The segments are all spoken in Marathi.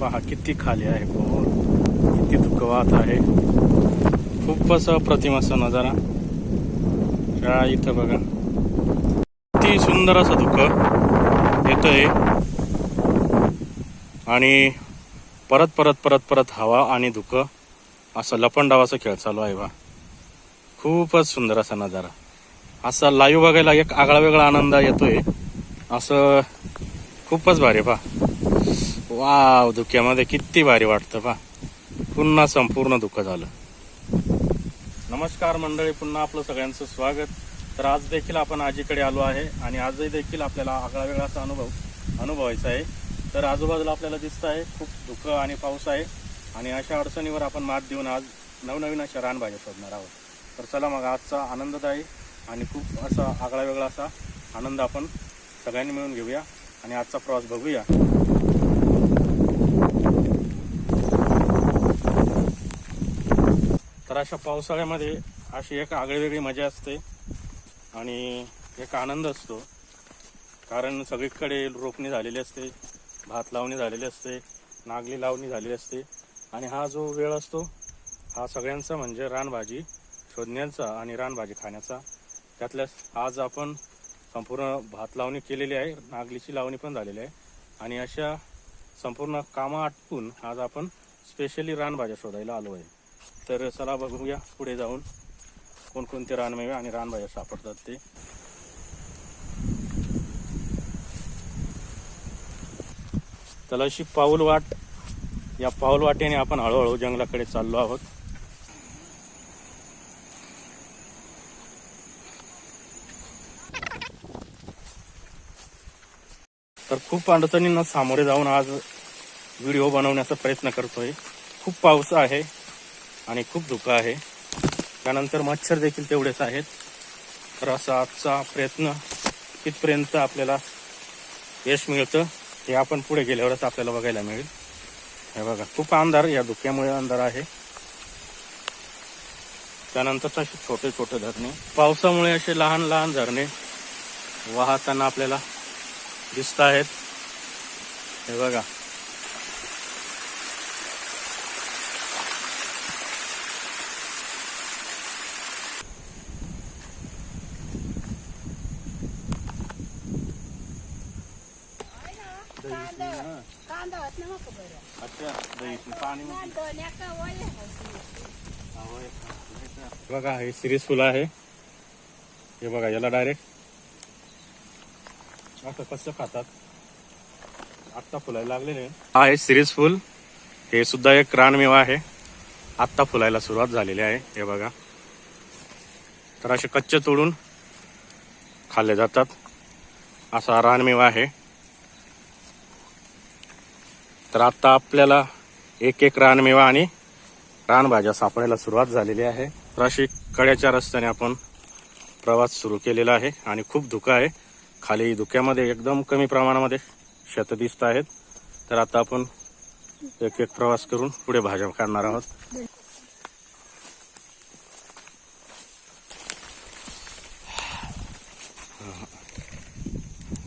पहा किती खाली आहे पोहर किती दुखवात वाहत आहे. खूपच अप्रतिम असा नजारा. या इथं बघा. किती सुंदर असं धुकं आहे आणि परत परत परत परत हवा आणि धुकं असं लपंडावाचा खेळ चालू आहे बा. खूपच सुंदर असा नजारा. असा लाईव्ह बघायला एक आगळा वेगळा आनंद येतोय. असं खूपच भारी पहा वाव धुक्यामध्ये किती भारी वाटतं पा पुन्हा संपूर्ण दुःख झालं. नमस्कार मंडळी पुन्हा आपलं सगळ्यांचं स्वागत. तर आज देखील आपण आजीकडे आलो आहे आणि आजही देखील आपल्याला आगळा वेगळाचा अनुभव अनुभवायचा आहे. तर आजूबाजूला आपल्याला दिसत आहे खूप धुकं आणि पाऊस आहे. आणि अशा अडचणीवर आपण मात देऊन आज नवनवीन अशा रानभाज्या शोधणार आहोत. तर चला मग आजचा आनंददायी आणि खूप असा आगळा वेगळा असा आनंद आपण सगळ्यांनी मिळून घेऊया आणि आजचा प्रवास बघूया. तर अशा पावसाळ्यामध्ये अशी एक आगळीवेगळी मजा असते आणि एक आनंद असतो. कारण सगळीकडे रोपणी झालेली असते भात लावणी झालेली असते नागली लावणी झालेली असते आणि हा जो वेळ असतो हा सगळ्यांचा म्हणजे रानभाजी शोधण्याचा आणि रानभाजी खाण्याचा. त्यातल्या आज आपण संपूर्ण भात लावणी केलेली आहे नागलीची लावणी पण झालेली आहे आणि अशा संपूर्ण कामं आटपून आज आपण स्पेशली रानभाज्या शोधायला आलो आहे. तर चला बघूया पुढे जाऊन कोणकोणते रानमेवे आणि रानभाज्या सापडतात ते. तर अशी पाऊल वाट या पाऊल वाटेने आपण हळूहळू जंगलाकडे चाललो आहोत. तर खूप अडचणींना सामोरे जाऊन आज व्हिडिओ बनवण्याचा प्रयत्न करतोय. खूप पाऊस आहे. आणि खूप धुकं आहे. त्यानंतर मच्छर देखील तेवढेच आहेत. तर असा आजचा प्रयत्न तिथपर्यंत आपल्याला यश मिळतं. हे आपण पुढे गेल्यावरच आपल्याला बघायला मिळेल. हे बघा खूप अंधार या धुक्यामुळे अंधार आहे. त्यानंतर असे छोटे छोटे धरणे. पावसामुळे असे लहान लहान झरणे वाहताना आपल्याला दिसत आहेत. हे बघा ना मग बरं अच्छा पाणी बघा हे सिरीज फुलं आहे. हे बघा याला डायरेक्ट आता कसं खातात? आत्ता फुलायला लागलेले. हा आहे सिरीज फुल हे सुद्धा एक रानमेवा आहे. आत्ता फुलायला सुरुवात झालेली आहे हे बघा. तर असे कच्चे तोडून खाल्ले जातात. असा रानमेवा आहे. तर आता आपल्याला एक एक रानमेवा आणि रानभाज्या सापडायला सुरुवात झालेली आहे. तर अशी कड्याच्या रस्त्याने आपण प्रवास सुरू केलेला आहे आणि खूप धुकं आहे. खाली धुक्यामध्ये एकदम कमी प्रमाणामध्ये शेतं दिसत आहेत. तर आता आपण एक एक प्रवास करून पुढे भाज्या काढणार आहोत.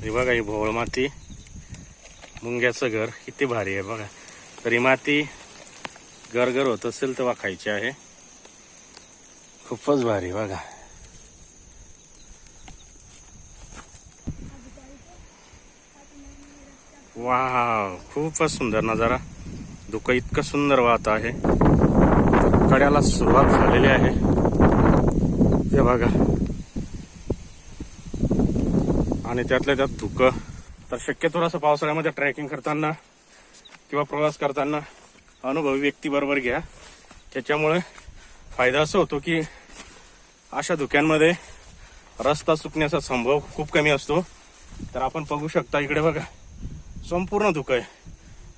हे बघा ही भोवळ माती मुंग्याचं घर किती भारी आहे बघा. तरी माती गरगर होत असेल तर वाखायची आहे. खूपच भारी बघा. वा खूपच सुंदर नजारा. धुकं इतकं सुंदर वाहत आहे. कड्याला सुरुवात झालेली आहे. हे बघा. आणि त्यातल्या त्यात धुकं. तर शक्यतो असं पावसाळ्यामध्ये ट्रॅकिंग करताना किंवा प्रवास करताना अनुभवी व्यक्तीबरोबर घ्या. त्याच्यामुळे फायदा असं होतो की अशा धुक्यांमध्ये रस्ता सुकण्याचा संभव खूप कमी असतो. तर आपण बघू शकता इकडे बघा संपूर्ण धुकं आहे.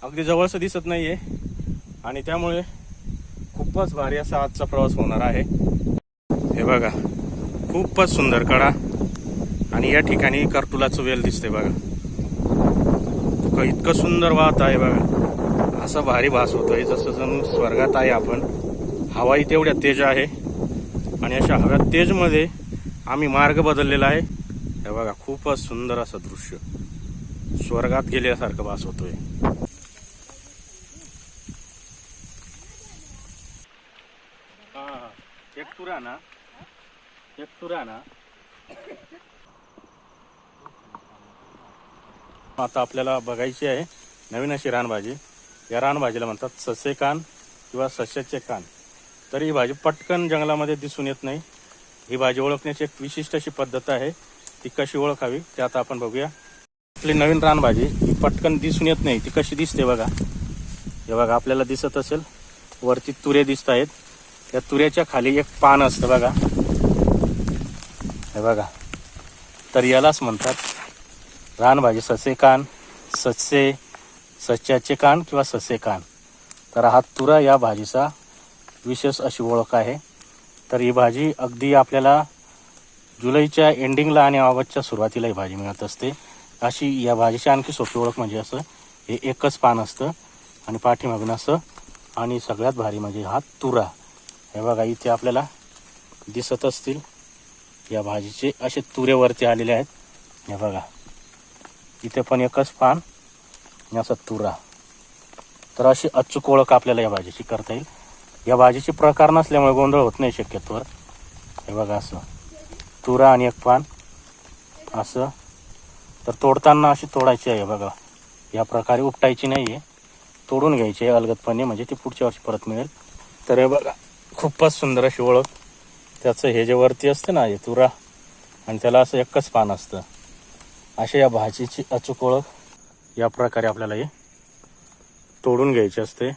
अगदी जवळचं दिसत नाहीये. आणि त्यामुळे खूपच भारी असा आजचा प्रवास होणार आहे. हे बघा खूपच सुंदर कडा. आणि या ठिकाणी कर्तुलाचं वेल दिसते बघा. इतकं इतकं सुंदर वाहत आहे बघा. असा भारी भास होतो आहे जसं जणू स्वर्गात आहे आपण हवाही तेवढ्या तेज आहे. आणि अशा हव्या तेजमध्ये आम्ही मार्ग बदललेला आहे. हे बघा खूपच सुंदर असं दृश्य. स्वर्गात गेल्यासारखं भास होतोय. एक तुरा ना. एक तुरा ना. आता आपल्याला बघायची आहे नवीन अशी रानभाजी. या रानभाजीला म्हणतात ससे कान किंवा सस्याचे कान. तर ही भाजी पटकन जंगलामध्ये दिसून येत नाही. ही भाजी ओळखण्याची एक विशिष्ट अशी पद्धत आहे. ती कशी ओळखावी ते आता आपण बघूया. आपली नवीन रानभाजी ही पटकन दिसून येत नाही. ती कशी दिसते बघा. हे बघा आपल्याला दिसत असेल. वरती तुरे दिसत आहेत. त्या तुऱ्याच्या खाली एक पान असतं बघा. हे बघा. तर यालाच म्हणतात रानभाजी ससे कान ससे सच्याचे कान किंवा ससे कान. तर हा तुरा या भाजीचा विशेष अशी ओळख आहे. तर ही भाजी अगदी आपल्याला जुलैच्या एंडिंगला आणि ऑगस्टच्या सुरुवातीला ही भाजी मिळत असते. अशी या भाजीची आणखी सोपी ओळख म्हणजे असं हे एकच पान असतं आणि पाठीमागून असं आणि सगळ्यात भारी म्हणजे हा तुरा. हे बघा इथे आपल्याला दिसत असतील या भाजीचे असे तुरेवरती आलेले आहेत. हे बघा. इथे पण एकच पान आणि असा तुरा. तर अशी अचूक ओळख आपल्याला या भाजीची करता येईल. या भाजीचे प्रकार नसल्यामुळे गोंधळ होत नाही शक्यतोवर. हे बघा असं. तुरा आणि एक पान. असं. तर तोडताना अशी तोडायची आहे बघा. या प्रकारे उपटायची नाही आहे तोडून घ्यायची आहे अलगदपणे म्हणजे ती पुढच्या वर्षी परत मिळेल. तर हे बघा खूपच सुंदर अशी ओळख. त्याचं हे जे वरती असतं ना हे तुरा. आणि त्याला असं एकच पान असतं. अशा या भाजीची अचूक ओळख या प्रकारे आपल्याला हे तोडून घ्यायची असते.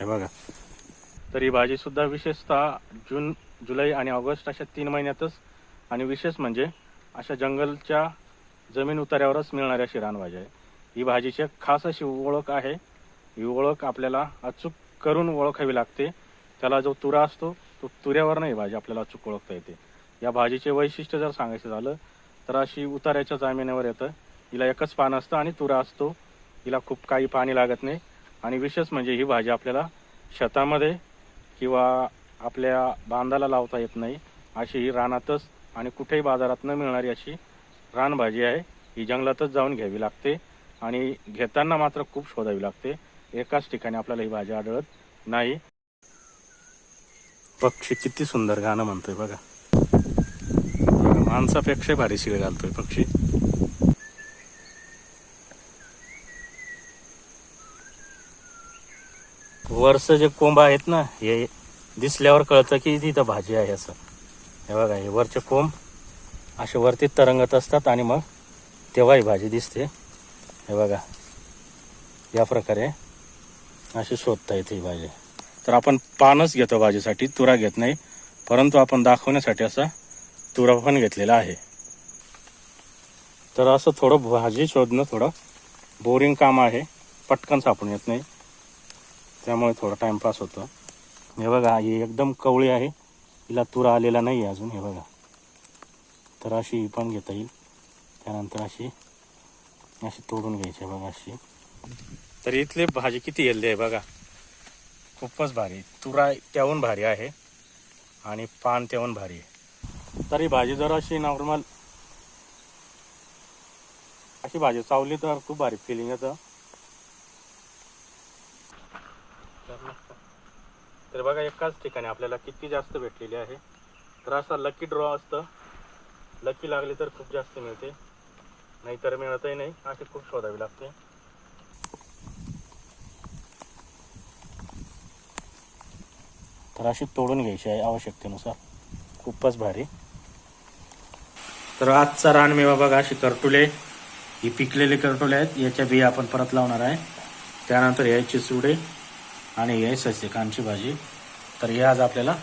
हे बघा. तर ही भाजीसुद्धा विशेषतः जून जुलै आणि ऑगस्ट अशा तीन महिन्यातच आणि विशेष म्हणजे अशा जंगलच्या जमीन उतार्यावरच मिळणारी अशी रानभाजी आहे. ही भाजीची एक खास अशी ओळख आहे. ही ओळख आपल्याला अचूक करून ओळखावी लागते. त्याला जो तुरा असतो तो तुऱ्यावर नाही भाजी आपल्याला अचूक ओळखता येते. या भाजीचे वैशिष्ट्य जर सांगायचं झालं तर अशी उतार्याच्या जामिनावर येतं. हिला एकच पान असतं आणि तुरा असतो. हिला खूप काही पाणी लागत नाही. आणि विशेष म्हणजे ही भाजी आपल्याला शेतामध्ये किंवा आपल्या बांधाला लावता येत नाही. अशी ही रानातच आणि कुठेही बाजारात न मिळणारी अशी रानभाजी आहे. ही जंगलातच जाऊन घ्यावी लागते आणि घेताना मात्र खूप शोधावी लागते. एकाच ठिकाणी आपल्याला ही भाजी आढळत नाही. पक्षी किती सुंदर गाणं म्हणतोय बघा, माणसापेक्षा भारी शिळ घालतोय पक्षी. वरचं जे कोंब आहेत ना हे दिसल्यावर कळतं की तिथं भाजी आहे असं. हे बघा हे वरचे कोंब असे वरती तरंगत असतात आणि मग तेव्हा ही भाजी दिसते. हे बघा या प्रकारे अशी शोधता येते ही भाजी. तर आपण पानच घेतो भाजीसाठी तुरा घेत नाही परंतु आपण दाखवण्यासाठी असा तुरा पण घेतलेला आहे. तर असं थोडं भाजी शोधणं थोडं बोरिंग काम आहे. पटकन सापडून येत नाही. त्यामुळे थोडा टाइमपास होतो. हे बघा ही एकदम कवळी आहे. हिला तुरा आलेला नाही आहे अजून हे बघा. तर अशी ही पण घेता येईल. त्यानंतर अशी अशी तोडून घ्यायची आहे बघा अशी. तर इथली भाजी किती हेल्दी आहे बघा. खूपच भारी. तुरा त्याहून भारी आहे. आणि पान त्याहून भारी आहे. तर ही भाजी जर अशी नॉर्मल अशी भाजी चावली तर खूप भारी फिलिंग येतं. तर बघा एकाच ठिकाणी आपल्याला किती जास्त भेटलेली आहे. तर असा लकी ड्रॉ असतं. लकी लागली तर खूप जास्त मिळते. नाहीतर मिळतही नाही. अशी खूप शोधावी लागते. तर अशी तोडून घ्यायची आहे आवश्यकतेनुसार. खूपच भारी. तर आजचा रानमेवा बघा अशी करटुले ही पिकलेले करटुले आहेत. याच्या बिया आपण परत लावणार आहे. त्यानंतर याची चुडे आणि हे सस्यकांची भाजी. तर हे आज आपल्याला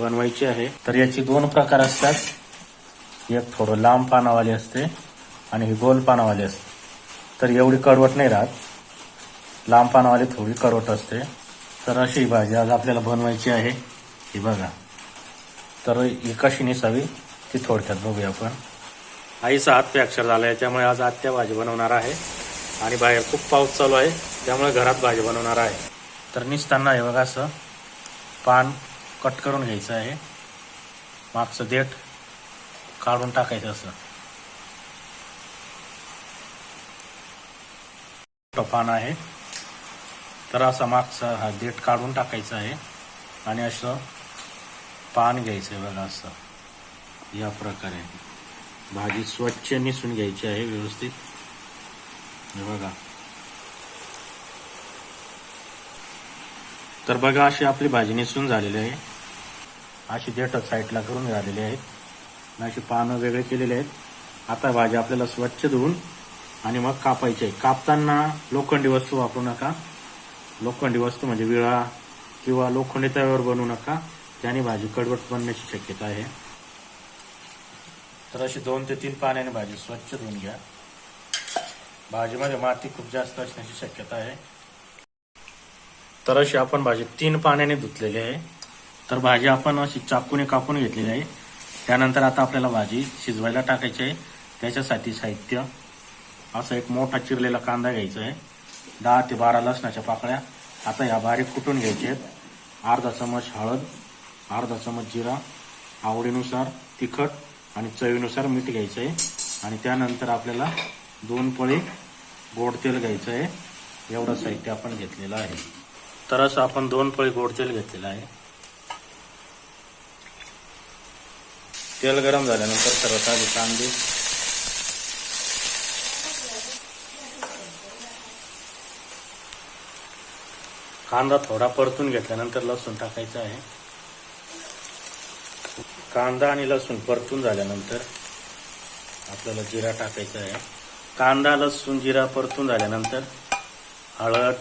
बनवायची आहे. तर याची दोन प्रकार असतात. एक थोडं लांब पानावाली असते आणि ही गोल पानावाली असते. तर एवढी कडवट नाही राहत. लांब पानावाली थोडी कडवट असते. तर अशी ही भाजी आज आपल्याला बनवायची आहे. ही बघा. तर ही कशी नेसावी? ती थोडक्यात बघूया आपण. आईचा हात अक्षर झाला आहे त्यामुळे आज आत्या भाजी बनवणार आहे. आणि बाहेर खूप पाऊस चालू आहे त्यामुळे घरात भाजी बनवणार आहे. तर निसताना हे बघा असं पान कट करून घ्यायचं आहे. मागचं देठ काढून टाकायचं असं. मोठं पान आहे. तर असा मागचा हा देठ काढून टाकायचा आहे. आणि असं पान घ्यायचं आहे बघा असं. या प्रकारे भाजी स्वच्छ निसून घ्यायची आहे व्यवस्थित. बघा. तर बघा अशी आपली भाजी निसून झालेली आहे. अशी देठ साईडला करून झालेली आहेत. अशी पानं वेगळे केलेली आहेत. आता भाजी आपल्याला स्वच्छ धुवून आणि मग कापायची आहे. कापताना लोखंडी वस्तू वापरू नका. लोखंडी वस्तू म्हणजे विळा किंवा लोखंडी तव्यावर बनवू नका. त्याने भाजी कडवट बनण्याची शक्यता आहे. तर अशी दोन ते तीन पाण्याने भाजी स्वच्छ धुवून घ्या. भाजीमध्ये माती खूप जास्त असण्याची शक्यता आहे. तर अशी आपण भाजी तीन पाण्याने धुतलेली आहे. तर भाजी आपण अशी चाकूने कापून घेतलेली आहे. त्यानंतर आता आपल्याला भाजी शिजवायला टाकायची आहे. त्याच्यासाठी साहित्य असा एक मोठा चिरलेला कांदा घ्यायचा आहे. दहा ते बारा लसणाच्या पाकळ्या. आता या बारीक कुटून घ्यायचे आहेत. अर्धा चमच हळद अर्धा चमच जिरा आवडीनुसार तिखट आणि चवीनुसार मीठ घ्यायचं आहे आणि त्यानंतर आपल्याला दोन पळी गोड तेल घ्यायचं आहे एवढं साहित्य आपण घेतलेलं आहे. तर असं आपण दोन पळी गोड तेल घेतलेलं आहे. तेल गरम झाल्यानंतर सर्वात आधी कांदे कांदा थोडा परतून घेतल्यानंतर लसूण टाकायचं आहे. कांदा आणि लसूण परतून झाल्यानंतर आपल्याला जिरा टाकायचा आहे. कांदा लसूण जिरा परतून झाल्यानंतर हळद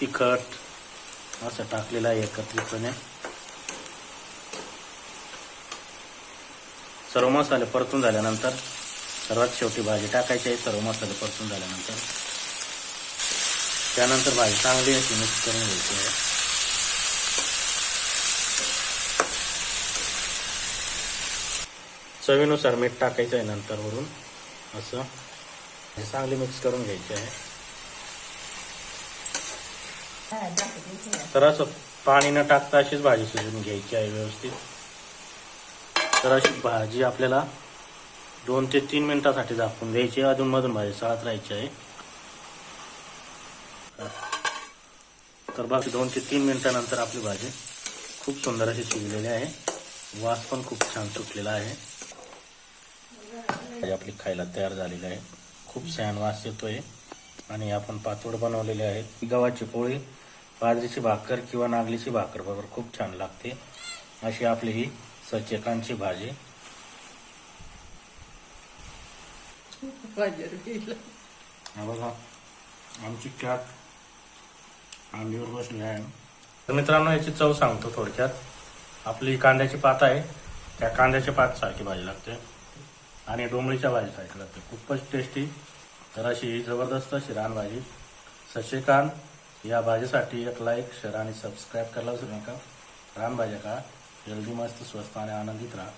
तिखट असं टाकलेलं आहे एकत्रितपणे. सर्व मसाले परतून झाल्यानंतर सर्वात शेवटी भाजी टाकायची आहे. सर्व मसाले परतून झाल्यानंतर त्यानंतर भाजी चांगली अशी मिक्स करून घ्यायची आहे. चवीनुसार मीठ टाकायचं आहे नंतर वरून असं. हे चांगली मिक्स करून घ्यायची आहे. तर असं पाणी न टाकता अशीच भाजी शिजवून घ्यायची आहे व्यवस्थित. तर अशी भाजी आपल्याला दोन ते तीन मिनिटासाठी झाकून द्यायची अधूनमधून भाजी चाळत राहायची आहे. तर बाकी दोन ते तीन मिनिटानंतर आपली भाजी खूप सुंदर अशी शिजलेली आहे. वास पण खूप छान सुटलेला आहे. भाजी आपली खायला तयार झालेली आहे. खूप छान वास येतोय. आणि आपण पातोड बनवलेले आहेत. गव्हाची पोळी बाजरीची भाकर किंवा नागलीची भाकर बरोबर खूप छान लागते. अशी आपली ही सचेकांची भाजी. हा बघा आमची कॅट अंडीवर बसली आहे. तर मित्रांनो याची चव सांगतो थोडक्यात. आपली कांद्याची पात आहे. त्या कांद्याच्या पात सारखी भाजी लागते. आणि डोंबळीच्या भाजी ऐकलं तर खूपच टेस्टी तर अशी ही जबरदस्त अशी रानभाजी सशिकांत या भाजीसाठी एक लाईक शेअर आणि सबस्क्राईब करायला विसरू नका. रानभाज्या का हेल्दी मस्त स्वस्त आणि आनंदित राहा.